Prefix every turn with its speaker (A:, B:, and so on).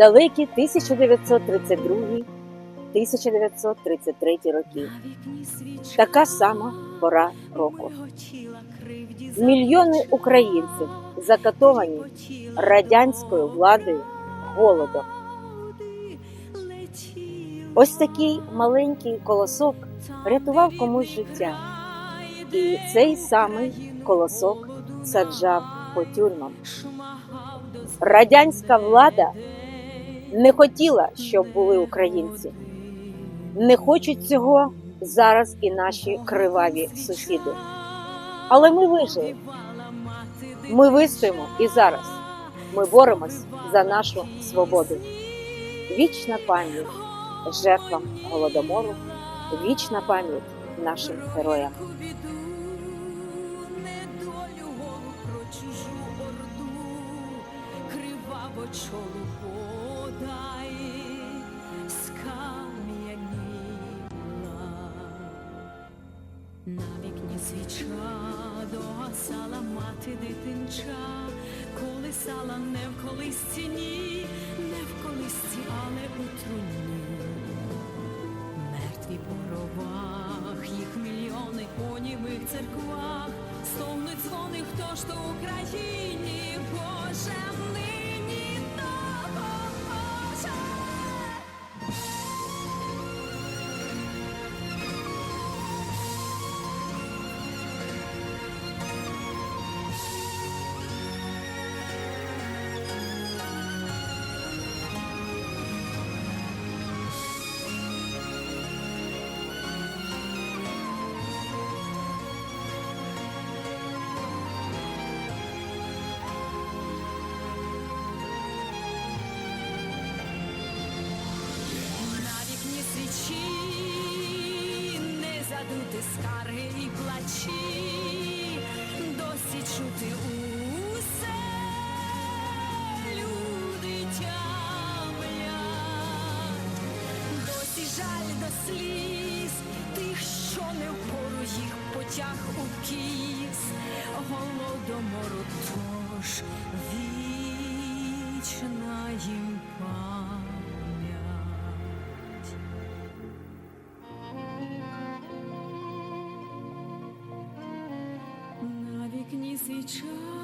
A: далекі 1932-1933 роки. Така сама пора року. Мільйони українців закатовані радянською владою голодом. Ось такий маленький колосок рятував комусь життя, і цей самий колосок саджав по тюрмам. Радянська влада не хотіла, щоб були українці. Не хочуть цього зараз і наші криваві сусіди. Але ми вижили. Ми вистоїмо і зараз. Ми боремось за нашу свободу. Вічна пам'ять жертвам голодомору, вічна пам'ять нашим героям.
B: Чужу орду, криваво чолу подай, скам'яніла. Свіча догасала мати дитинча, колисала не в колисці, ні, не в колисці, але у. Мертві по їх мільйони німих церквах, стогнуть дзвони, хто ж то Україні, Боже, сліз тих, що не впору їх потяг у кіс, голодомору тож вічна їм пам'ять. На вікні свіча